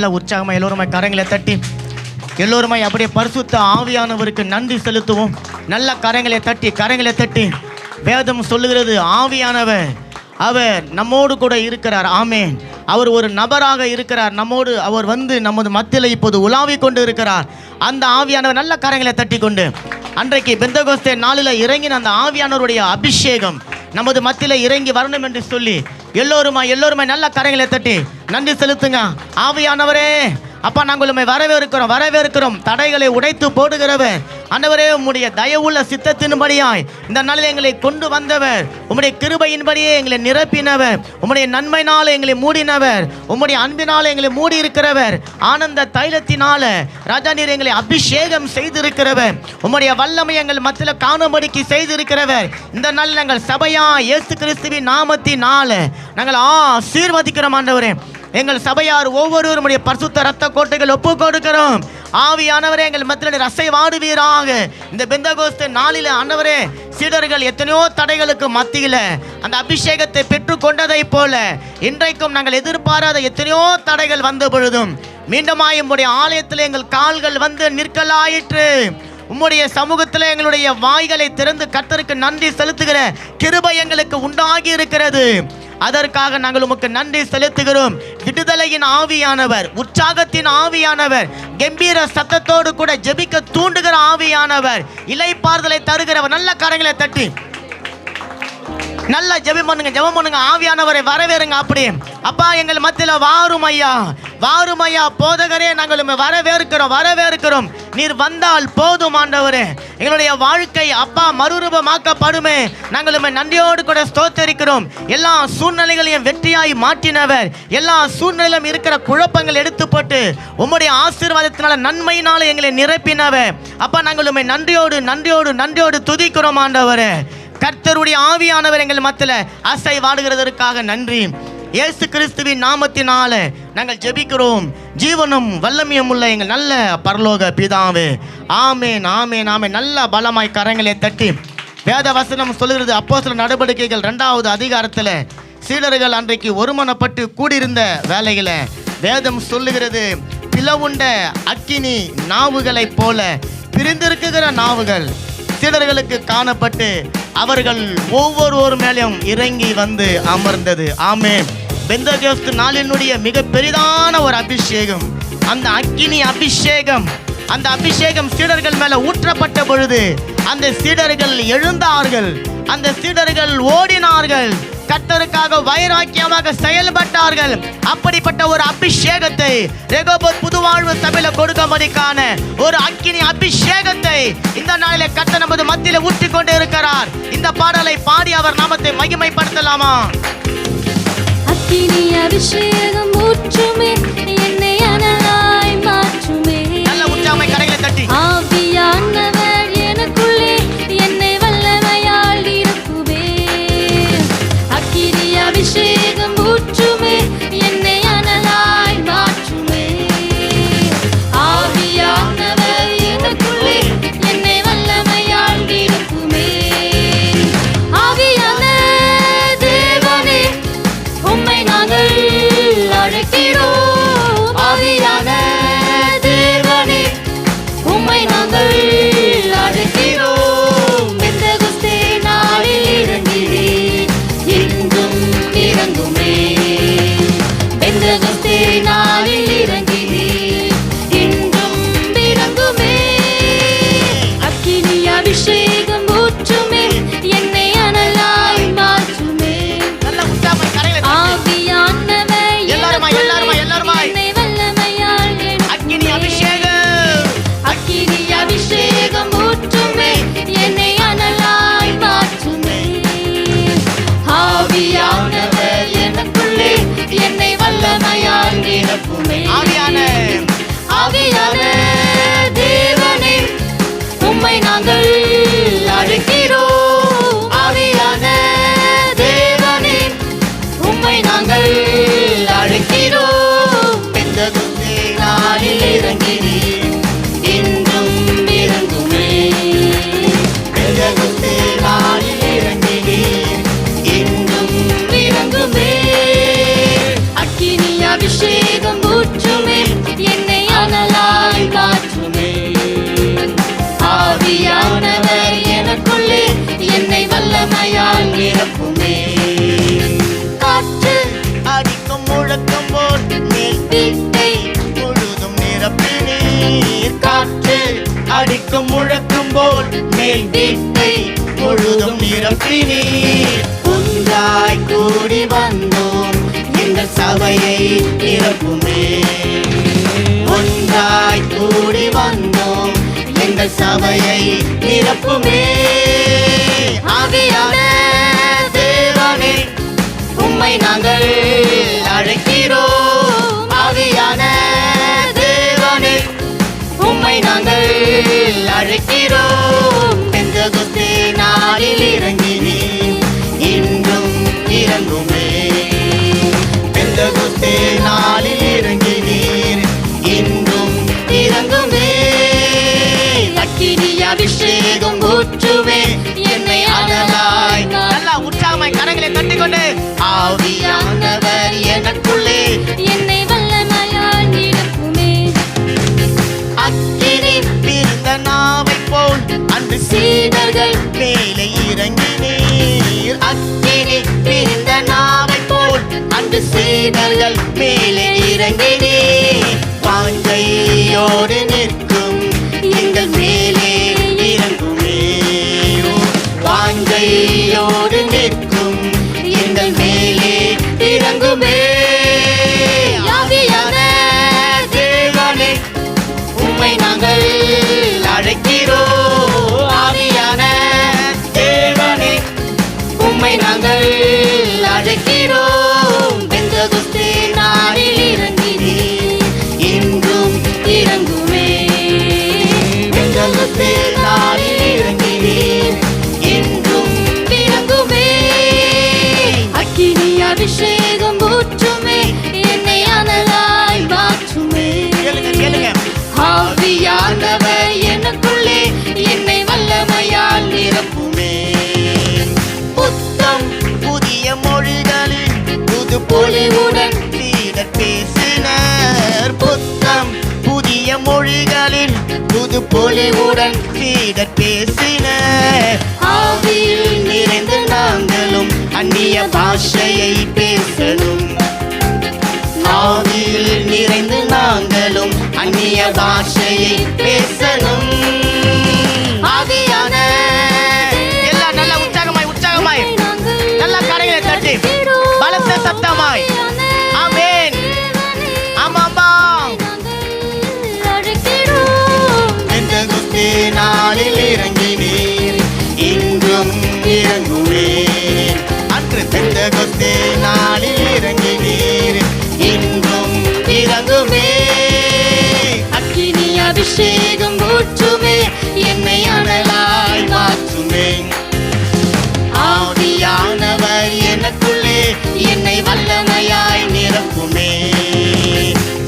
நல்ல உற்சாகமா எல்லோருமே கரங்களை தட்டி எல்லோருமே அப்படியே பரிசுத்த ஆவியானவருக்கு நன்றி செலுத்துவோம். நல்ல கரங்களை தட்டி கரங்களை தட்டி வேதம் சொல்லுகிறது ஆவியானவர் அவர் நம்மோடு கூட இருக்கிறார். ஆமேன். அவர் ஒரு நபராக இருக்கிறார். நம்மோடு அவர் வந்து நமது மத்தியில் இப்போது உலாவி கொண்டு இருக்கிறார் அந்த ஆவியானவர் நல்ல கரங்களை தட்டி கொண்டு அன்றைக்கு பெந்தகோஸ்தே நாளில் இறங்கின அந்த ஆவியானவருடைய அபிஷேகம் நமது மத்தியில் இறங்கி வரணும் என்று சொல்லி எல்லோருமா எல்லோருமே நல்ல கரைகளை தட்டி நன்றி செலுத்துங்க. ஆவியானவரே. அப்பா நாங்கள் உண்மை வரவேற்கிறோம் வரவேற்கிறோம். தடைகளை உடைத்து போடுகிறவர். ஆண்டவரே உம்முடைய தயவுள்ள சித்தத்தின்படியாய் இந்த நாளில் எங்களை கொண்டு வந்தவர். உம்முடைய கிருபையின்படியே எங்களை நிரப்பினவர். உம்முடைய நன்மையினால் எங்களை மூடினவர். உம்முடைய அன்பினால் எங்களை மூடி இருக்கிறவர் ஆனந்த தைலத்தினால ராஜா நீர் எங்களை அபிஷேகம் செய்திருக்கிறவர். உம்முடைய வல்லமை எங்கள் மத்தியில் காணும்படிக்கு செய்திருக்கிறவர். இந்த நாளில் நாங்கள் சபையா இயேசு கிறிஸ்துவின் நாமத்தினால நாங்கள் ஆசீர்வதிக்கிறோம் ஆண்டவரே. எங்கள் சபையார் ஒவ்வொருவருடைய பரிசுத்த ரத்த கோட்டைகள் ஒப்பு கொடுக்கிறோம். ஆவியானவரே எங்கள் மத்தியில் ரசை வாடுவீராக இந்த பெந்தகோஸ்து நாளில் ஆண்டவரே சீடர்கள் எத்தனையோ தடைகளுக்கு மத்தியில் அந்த அபிஷேகத்தை பெற்றுக்கொண்டதை போல இன்றைக்கும் நாங்கள் எதிர்பாராத எத்தனையோ தடைகள் வந்த பொழுதும் மீண்டுமாய் உம்முடைய ஆலயத்தில் எங்கள் கால்கள் வந்து நிற்கலாயிற்று. உம்முடைய சமூகத்தில் எங்களுடைய வாய்களை திறந்து கத்தருக்கு நன்றி செலுத்துகிற கிருபை எங்களுக்கு உண்டாகி இருக்கிறது. அதற்காக நாங்கள் உமக்கு நன்றி செலுத்துகிறோம். விடுதலையின் ஆவியானவர் உற்சாகத்தின் ஆவியானவர் கம்பீர சத்தத்தோடு கூட ஜெபிக்க தூண்டுகிற ஆவியானவர் இலைப்பாறுதலை தருகிறவர் நல்ல கரங்களை தட்டி. நல்லா ஜெபம் பண்ணுங்க ஜெபம் பண்ணுங்க ஆவியானவரை வரவேறுங்க அப்படி. அப்பா எங்கள் மத்தியில் வாரும் ஐயா. வாருமையா போதகரே நாங்கள் உண்மை வரவேற்கிறோம் வரவேற்கிறோம். நீர் வந்தால் போதும் ஆண்டவரே. எங்களுடைய வாழ்க்கை அப்பா மறுரூபமாக்கப்படுமே. நாங்கள் உண்மை நன்றியோடு கூட ஸ்தோத்தரிக்கிறோம். எல்லா சூழ்நிலைகளையும் வெற்றியாய் மாற்றினவர். எல்லா சூழ்நிலையிலும் இருக்கிற குழப்பங்கள் எடுத்து போட்டு உம்முடைய ஆசீர்வாதத்தினால நன்மையினால எங்களை நிரப்பினவர். அப்பா நாங்கள் உண்மை நன்றியோடு நன்றியோடு நன்றியோடு துதிக்கிறோம் ஆண்டவரே. கர்த்தருடைய ஆவியானவர் எங்கள் மத்தியில் அசை வாடுகிறதற்காக நன்றி. இயேசு கிறிஸ்துவின் நாமத்தினால நாங்கள் ஜெபிக்கிறோம். ஜீவனும் வல்லமையும் உள்ள எங்கள் நல்ல பரலோக பிதாவே. ஆமேன் ஆமேன் ஆமே நல்ல பலமாய் கரங்களை தட்டி வேத வசனம் சொல்லுகிறது. அப்போ சில நடவடிக்கைகள் ரெண்டாவது அதிகாரத்தில். சீடர்கள் அன்றைக்கு ஒருமனப்பட்டு கூடியிருந்த வேலையில் வேதம் சொல்லுகிறது. பிளவுண்ட அக்கினி நாவுகளைப் போல பிரிந்திருக்குகிற நாவுகள் சீடர்களுக்கு காணப்பட்டு அவர்கள் ஒவ்வொருவர் மேலும் இறங்கி வந்து அமர்ந்தது. ஆமே பெந்தகோஸ்து நாளினுடைய மிக பெரிதான ஒரு அபிஷேகம். அந்த அக்கினி அபிஷேகம். அந்த அபிஷேகம் சீடர்கள் மேல ஊற்றப்பட்ட பொழுது அந்த சீடர்கள் எழுந்தார்கள். அந்த சீடர்கள் ஓடினார்கள். கத்தருக்காக வைராக்கியமாக செயல்பட்டார்கள். அப்படிப்பட்ட ஒரு அபிஷேகத்தை ரெகோபோத் புதுவாழ்வு சபையில கொடுக்கும்படிக்கான ஒரு அக்கினி அபிஷேகத்தை இந்த நாளில கத்த நமது மத்தியில ஊற்றி கொண்டு இருக்கிறார் இந்த பாடலை பாடி அவர் நாமத்தை மகிமைப்படுத்தலாமா? அக்கினி அபிஷேகம் ஊற்றுமே என்னை அனலாய் மாற்றுமே. நல்ல போட்டு முழுதும் நிரப்பி நீர் காற்று. அடிக்கும் முழக்கம் போல் மேல் வீட்டை முழுதும் நிரப்பி நீர் ஒன்றாய் கூடி வந்தோம். எங்கள் சபையை நிரப்புமே. ஒன்றாய் கூடி வந்தோம். எங்கள் சபையை நிரப்புமே. ஆவியான தேவனே உம்மை நாங்கள் அழைக்கிறோம். ஆவியான தேவனே உம்மை நாங்கள் அழைக்கிறோம். பெந்தகுஸ்தே நாளில் இறங்கினீர் இன்றும் இறங்குமே. பெந்தகுஸ்தே நாளில் இறங்கினீர் இன்றும் இறங்குமே. அக்கினி அபிஷேகம் ஊற்று சீடர்கள் மேலே பொலிவுடன் சீடர் பேசினர் ஆவியில் நிறைந்து நாங்களும் அந்நிய பாஷையை பேசணும். ஆவியில் நிறைந்து நாங்களும் அந்நிய பாஷையை பேசணும். அபிஷேகம் ஊற்றுமே என்னை அனலாய் மாற்றுமே. ஆவியானவர் எனக்குள்ளே என்னை வல்லமையாய் நிரப்புமே.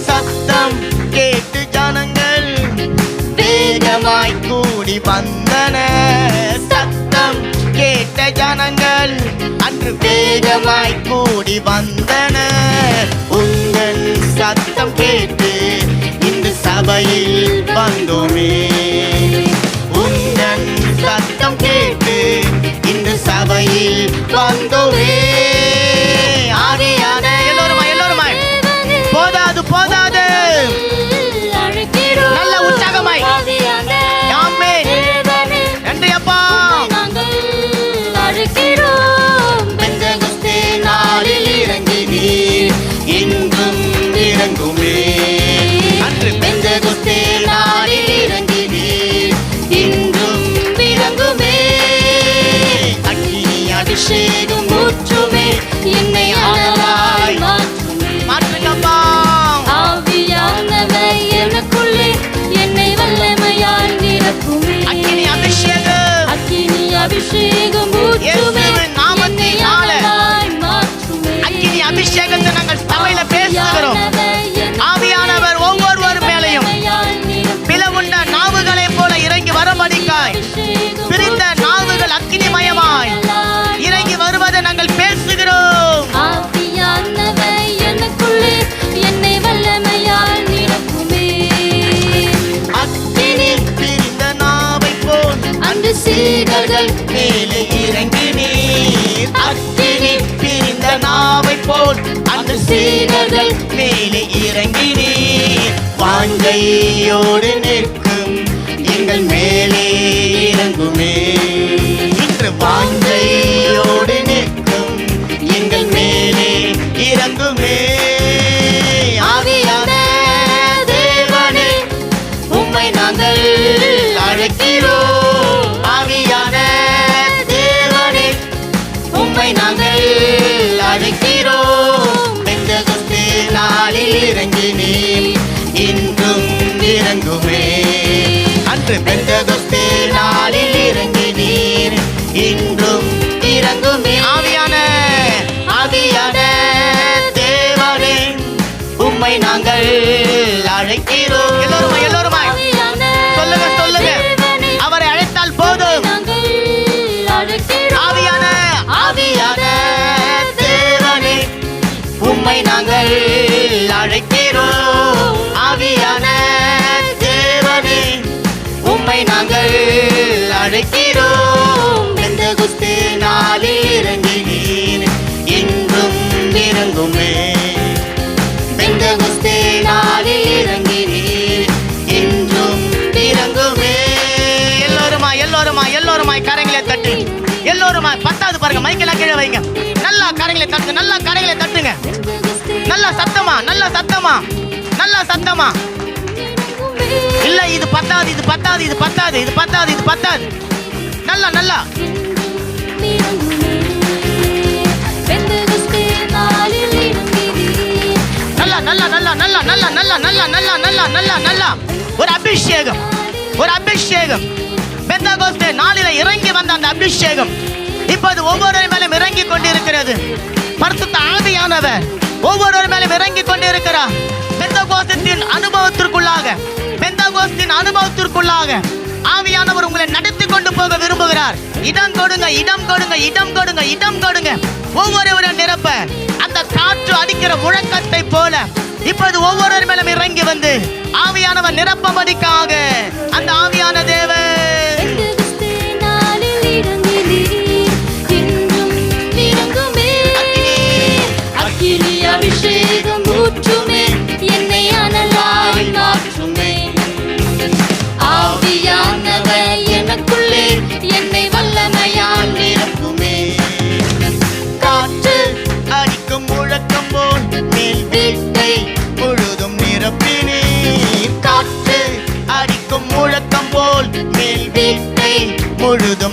சத்தம் கேட்டு ஜனங்கள் வேகமாய் கூடி வந்தன. சத்தம் கேட்ட ஜனங்கள் அன்று வேகமாய் கூடி வந்தன. உங்கள் சத்தம் கேட்டு சபையில் வந்தோமே. உந்தன் சத்தம் கேட்டு இந்த சபையில் வந்தோமே. அபிஷேகம் ஊற்றுமே என்னை அனலாய் மாற்றுமே. ஆவியானவர் எனக்குள்ளே என்னை வல்லமையால் நிரப்புமே. அக்கினி அபிஷேகம் அக்கினி அபிஷேகம் ஊற்றுமே. இறங்கினீர் நிற்கும் எங்கள் மேலே இறங்குமே. இன்று வாஞ்சையோடு Baby இறங்குமே எந்த குஸ்து நாளில் இறங்கினீர் இறங்குமே. எல்லோருமா எல்லோருமா எல்லோருமா கரங்களை தட்டு. எல்லோருமா பத்தாவது பாருங்க மைக்கெல்லாம் கீழே வைங்க. நல்லா கரங்களை தட்டு நல்லா கரங்களை தட்டுங்க. நல்லா சத்தமா நல்லா சத்தமா நல்லா சத்தமா. இல்ல இது பத்தாது இது பத்தாது இது பத்தாது இது பத்தாது இது பத்தாது நல்லா நல்லா. நல்லா நல்லா நல்லா நல்லா நல்லா நல்லா நல்லா நல்லா நல்லா நல்லா நல்லா ஒரு அபிஷேகம். ஒரு அபிஷேகம். பெந்தகோஸ்தே நாளில இறங்கி வந்த அந்த அபிஷேகம். இப்போது ஒவ்வொரு மேலும் இறங்கி கொண்டிருக்கிறது. பரிசுத்த ஆவியானவர் ஒவ்வொரு மேலும் இறங்கி கொண்டிருக்கிறார். பெந்தகோஸ்தத்தின் அனுபவத்திற்குள்ளாக பெந்தகோஸ்தின் அனுபவத்திற்குள்ளாக ஆவியானவர் உங்களை நடத்தி கொண்டு போக விரும்புகிறார். இடம் கொடுங்க இடம் கொடுங்க இடம் கொடுங்க இடம் கொடுங்க. ஒவ்வொருவரும் நிரப்ப. அந்த காற்று அடிக்கிற முழக்கத்தை போல இப்போது ஒவ்வொரு மேலும் இறங்கி வந்து ஆவியானவர் நிரப்பமதிக்காக அந்த ஆவியான தேவன். அபிஷேகம் ஊற்றுமே.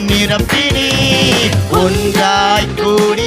நிரப்பினி ஒன்றாய் கூடி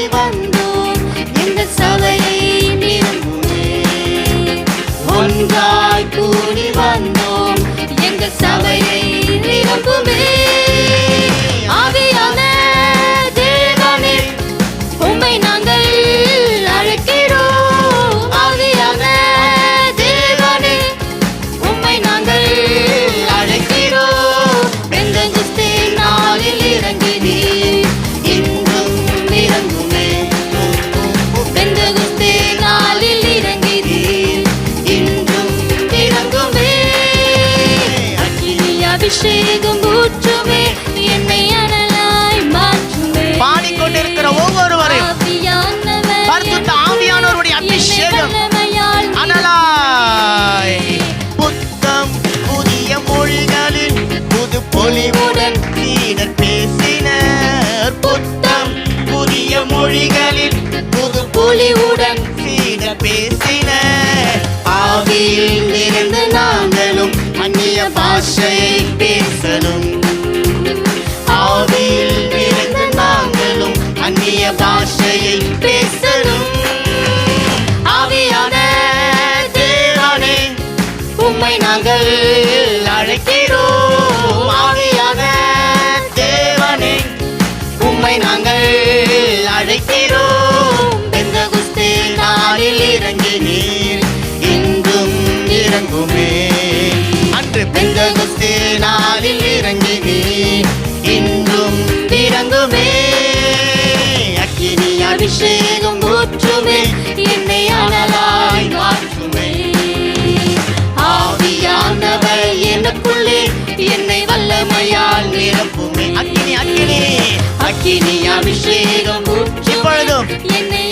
அக்கினி அபிஷேகம் இப்பொழுதும்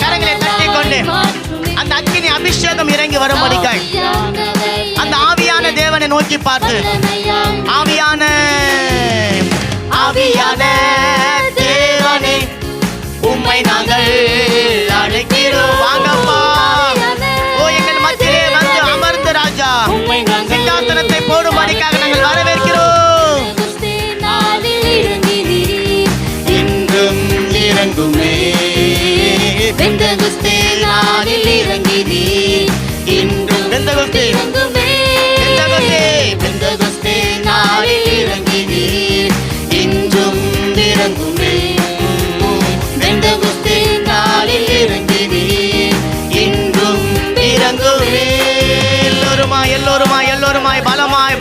கரங்களை தட்டிக் கொண்டு. அந்த அக்கினி அபிஷேகம் இறங்கி வரும்படிக்காய் அந்த ஆவியான தேவனை நோக்கி பார்த்து. ஆவியான ஆவியான தேவனே உம்மை நாங்கள் அழைக்கிறோம். வாங்கப்பா. ஓ எங்கள் மத்தியிலே வந்து அமர்ந்து ராஜா. சிங்காசனத்தை போடும்படிக்காக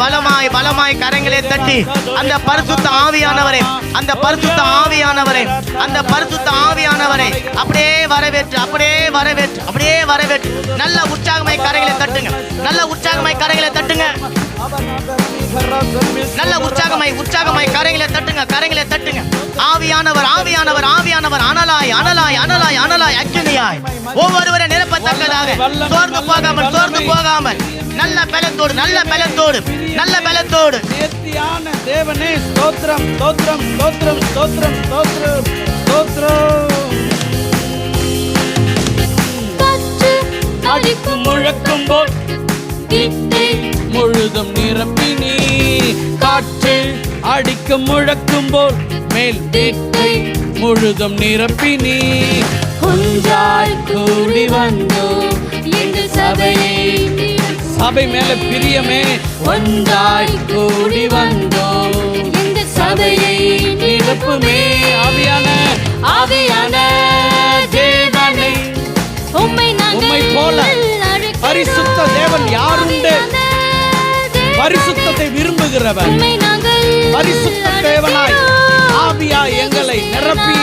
பலமாய் பலமாய் கரங்களை தட்டி அந்த பரிசுத்த ஆவியானவரே அந்த பரிசுத்த ஆவியானவரே அந்த பரிசுத்த ஆவியானவரை அப்படியே வரவேற்று அப்படியே வரவேற்று அப்படியே வரவேற்று. நல்ல உற்சாகமாய் கரைகளை தட்டுங்க. நல்ல உற்சாகமாய் கரைகளை தட்டுங்க. நல்ல உற்சாகமாய் உற்சாகமாய் கரைகளை தட்டுங்க கரைகளை தட்டுங்க. ஆவியானவர் ஆவியானவர் ஆவியானவர் அனலாய் அனலாய் அனலாய் அனலாய் அக்கினியாய். ஒவ்வொருவரை நிரப்பத்தக்கதாக சோர்ந்து போகாமல் சோர்ந்து போகாமல். நல்ல பலத்தோடு நல்ல பலத்தோடு நல்ல பலத்தோடு. நேர்த்தியான தேவனே ஸ்தோத்திரம் ஸ்தோத்திரம் ஸ்தோத்திரம் ஸ்தோத்திரம் ஸ்தோத்திரம் ஸ்தோத்திரம். காற்று அடிக்கும் முழக்கும் போல் வீட்டை முழுதும் நிரப்பினி காற்று அடிக்கும் முழக்கும் போல் மேல் வீட்டை முழுதும் நிரப்பினி ஒன்றாய் கூடி வந்தோம் எங்கள் சபையை சபை மேல பிரியமே. ஒன்றாய் கூடி வந்தோம் எங்கள் சபையை நிரப்புமே ஆவியான ஆவியான தேவனை உம்மை உம்மை போல. பரிசுத்த தேவன் யாருண்டு? பரிசுத்தத்தை விரும்புகிறவர். பரிசுத்த தேவனாய் ஆவியாய் எங்களை நிரப்பி.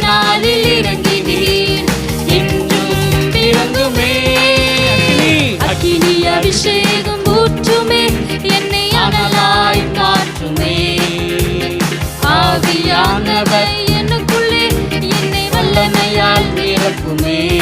நாளில் இறங்கினீர் இன்றும் இறங்குமே அக்கினி. அக்கினி அபிஷேகம் ஊற்றுமே. என்னை அனலாய் மாற்றுமே ஆவியானவர் எனக்குள்ளே என்னை வல்லமையால் நிரப்புமே.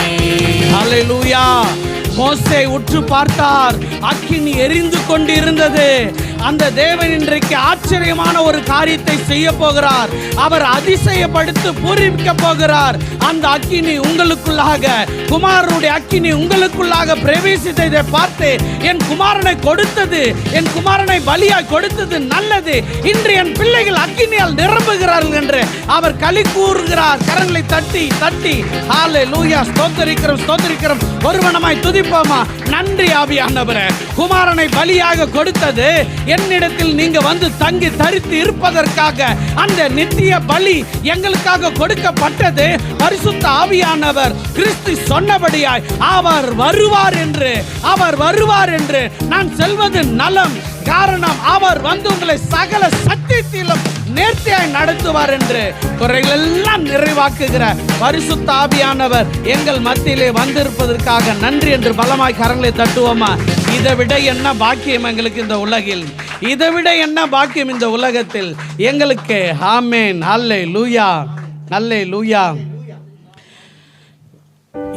ஹalleluya. மோசே உற்று பார்த்தார். அக்கினி எரிந்து கொண்டிருந்தது. அந்த தேவன் இன்றைக்கு ஆச்சரியமான ஒரு காரியத்தை செய்ய போகிறார். அவர் அதிசயப்படுத்து பூரிக்க போகிறார். அந்த அக்கினி உங்களுக்குள்ளாக குமாரனுடைய அக்கினி உங்களுக்குள்ளாக பிரவேசித்ததை பார்த்து என் குமாரனை கொடுத்தது என் குமாரனை பலியாய் கொடுத்தது நல்லது. இன்று என் பிள்ளைகள் அக்கினியால் நிரம்புகிறார்கள் என்று அவர் களி கூறுகிறார். கரங்களை தட்டி தட்டி ஹாலே லூயா ஸ்தோத்தரிக்கிறோம் ஸ்தோத்தரிக்கிறோம். ஒருவனமாய் துதிப்போமா? நன்றி ஆவியானவரே. குமாரனை பலியாக கொடுத்தது என்னிடத்தில் நீங்க வந்து தங்கி தரித்து இருப்பதற்காக. அந்த நித்திய பலி எங்களுக்காக கொடுக்கப்பட்டது பரிசுத்த ஆவியானவர். கிறிஸ்து சொன்னபடியாய் அவர் வருவார் என்று அவர் வருவார் என்று நான் செல்வது நலம். காரணம் அவர் வந்து உங்களை சகல சத்தியத்திலும் நேர்த்தியாய் நடத்துவார் என்று குறைகள் எல்லாம் நிறைவாக்குகிற பரிசுத்த ஆவியானவர் எங்கள் மத்தியிலே வந்திருப்பதற்காக நன்றி என்று பலமாய் கரங்களை தட்டுவோமா? இதை விட என்ன பாக்கியம் எங்களுக்கு இந்த உலகில்? இதை விட என்ன பாக்கியம் இந்த உலகத்தில்? எங்களுக்கு ஆமேன். அல்லே லூயா அல்லே லூயா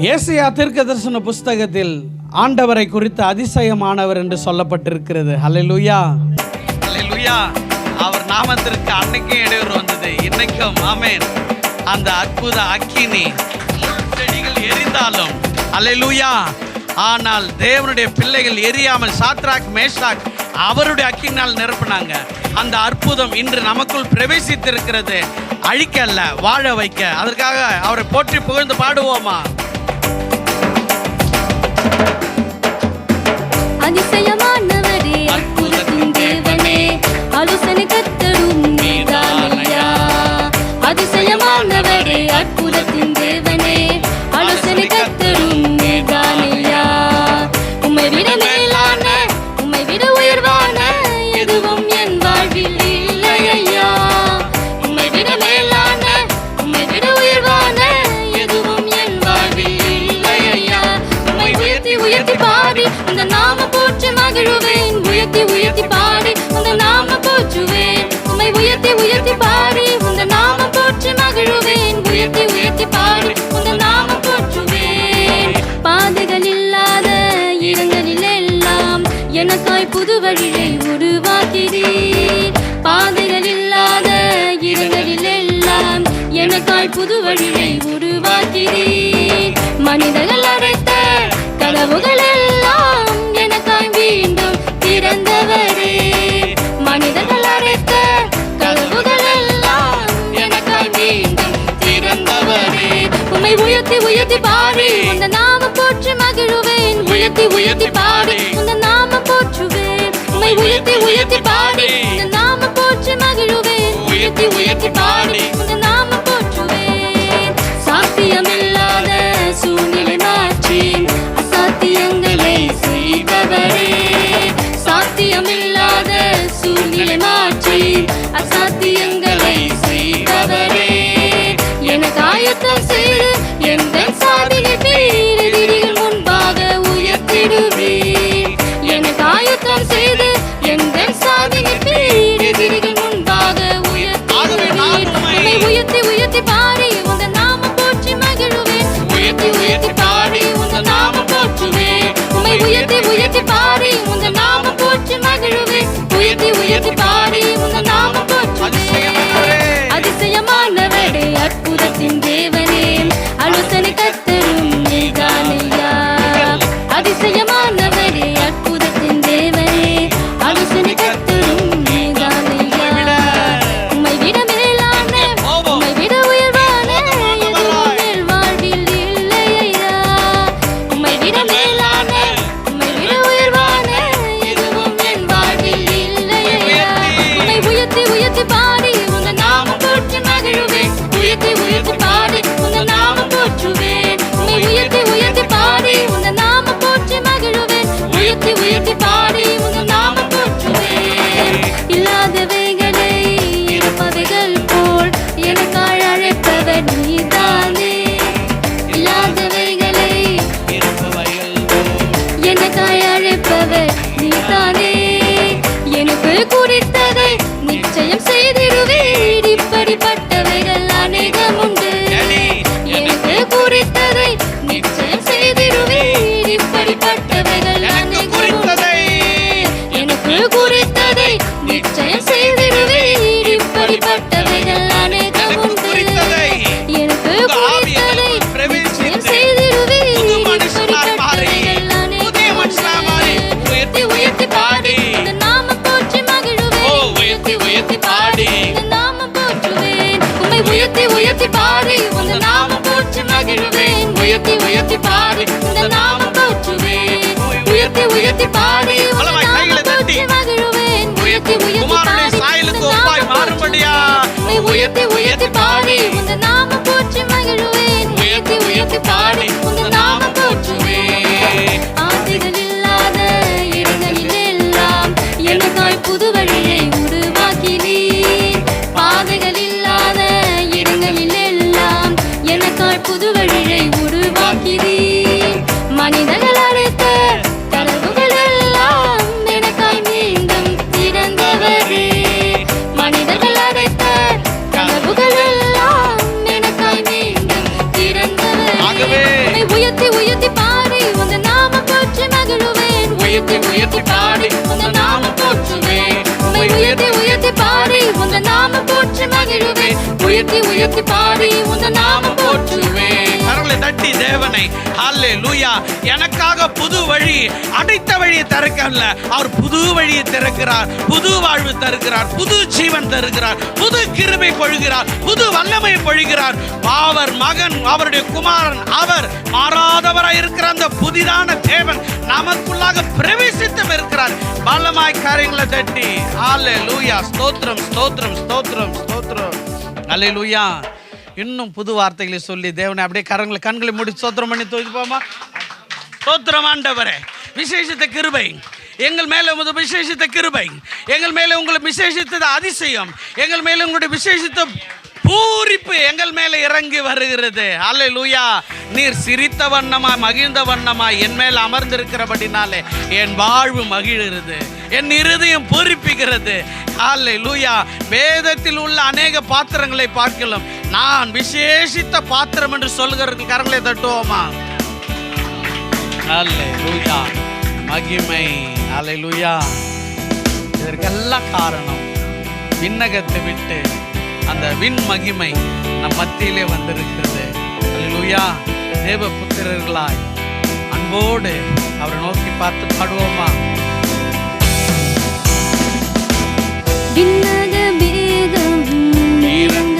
ஏசியா தீர்க்க தரிசன புஸ்தகத்தில் ஆண்டவரை குறித்து அதிசயமானவர் என்று சொல்லப்பட்டிருக்கிறது. ஹalleluya. ஹalleluya. லூயா நாமத்திற்கு அன்னைக்கும் இடையூறு வந்தது. இன்னைக்கும் ஆமேன். அந்த அற்புத அக்கினி செடிகள் எரிந்தாலும் ஹalleluya ஆனால் தேவனுடைய பிள்ளைகள் எரியாமல் சாத்ராக் மேஷாக் அவருடைய அக்கினால் நிரப்பினாங்க. அந்த அற்புதம் இன்று நமக்குள் பிரவேசித்திருக்கிறது. அழிக்க அல்ல வாழ வைக்க. அதற்காக அவரை போற்றி புகழ்ந்து பாடுவோமா? அதிசயமானவர் ஆலோசனை கத்தரும் நீதானையா அதிசயமானவரே அற்புத உயர்த்தி பாடி உந்த நாமம் போற்றி மகிழ்வேன். உயர்த்தி உயர்த்தி பாடி உந்த நாமம் போற்றுவேன். பாதைகள் இல்லாத இடங்களில் எல்லாம் எனக்காய் புது வழியை உருவாக்கிறீர் பாதைகள் மனிதர்கள் அடைத்த கதவுகள் உயர்த்தி உயர்த்தி பாடி. உந்த நாம போற்றி மகிழுவேன். உயர்த்தி உயர்த்தி பாடி. உந்த நாம போற்றுவேன். உம்மை உயர்த்தி உயர்த்தி பாடி. உந்த நாம போற்றி மகிழுவேன். உயர்த்தி உயர்த்தி பாடி. உந்த நாம போற்றுவேன். சாத்தியமில்லாத சூழ்நிலை மாற்றி. அசாத்தியங்களை செய்தவரே. சாத்தியமில்லாத சூழ்நிலை மாற்றி. அசாத்தியங்களை உயர்த்தி உயர்த்தி பாடி உங்க நாம போற்றுவேன் உம்மை உயர்த்தி உயர்த்தி பாடி உங்க நாம போற்று மகிழுவேன் உயர்த்தி உயர்த்தி பாடி உங்க கரங்களை தேவனை. ஹல்லே லூயா எனக்காக புது வழி அடைத்த வழியை திறக்கல அவர் புது வழியை திறக்கிறார் புது வாழ்வு தருகிறார் புது ஜீவன் தருகிறார் புது கிருமை பொழுகிறார் புது வல்லமை பொழுகிறார். அவர் மகன் அவருடைய குமாரன் அவர் மாறாதவராய் இருக்கிற அந்த புதிதான தேவன் நமக்குள்ளாக பிரவேசித்தும் இருக்கிறார். பலமாய் காரியங்களை தட்டி ஹாலே லூயா ஸ்தோத்திரம் ஸ்தோத்திரம் ஸ்தோத்திரம் ஸ்தோத்திரம். ஹல்லே லூயா இன்னும் புது வார்த்தைகளை சொல்லி தேவனை அப்படியே கரங்களை கண்களை மூடி சோத்திரம் பண்ணி துதிப்போமா சோத்திரம் ஆண்டவரே விசேஷத்தை கிருபை. எங்கள் மேலே உமது விசேஷித்த கிருபை. எங்கள் மேலே உங்களை விசேஷித்தது அதிசயம். எங்கள் மேலே உங்களுடைய விசேஷித்த பூரிப்பு எங்கள் மேலே இறங்கி வருகிறது. அல்ல லூயா நீர் சிரித்த வண்ணமாய் மகிழ்ந்த வண்ணமாய் என் மேல் அமர்ந்திருக்கிறபடினாலே என் வாழ்வு மகிழுகிறது. என் இருதயம் பூரிப்பிக்கிறது. அல்ல லூயா வேதத்தில் உள்ள அநேக பாத்திரங்களை பார்க்கலாம். நான் விசேஷித்த பாத்திரம் என்று சொல்கிறதுக்கு கரங்களை தட்டுவோமா? அல்லேலூயா. மகிமை. அல்லேலூயா. இதற்கெல்லாம் காரணம் விண்ணகத்தை விட்டு அந்த விண் மகிமை நம் மத்தியிலே வந்திருக்கிறது. அல்லேலூயா. தேவ புத்திரர்களாய் அன்போடு அவரை நோக்கி பார்த்து பாடுவோமா? விண்ணக வேகம்.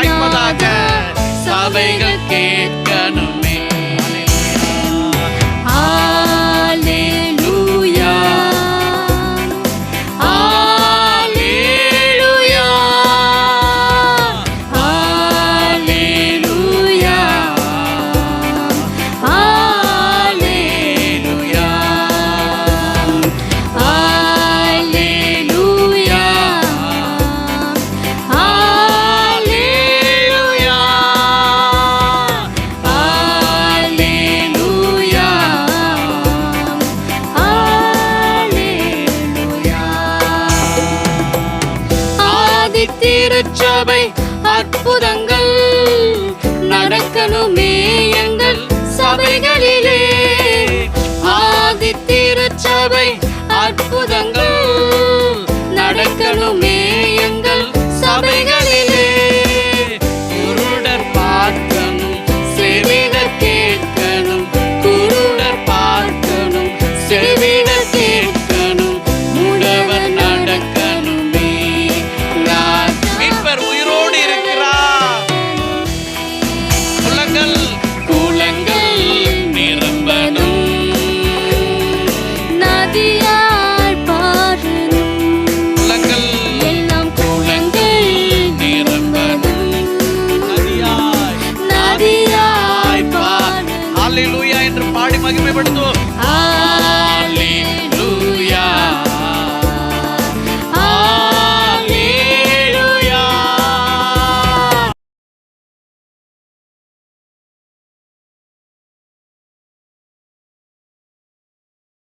தாய்ப்பதாக சபைகள் கேட்கணும்.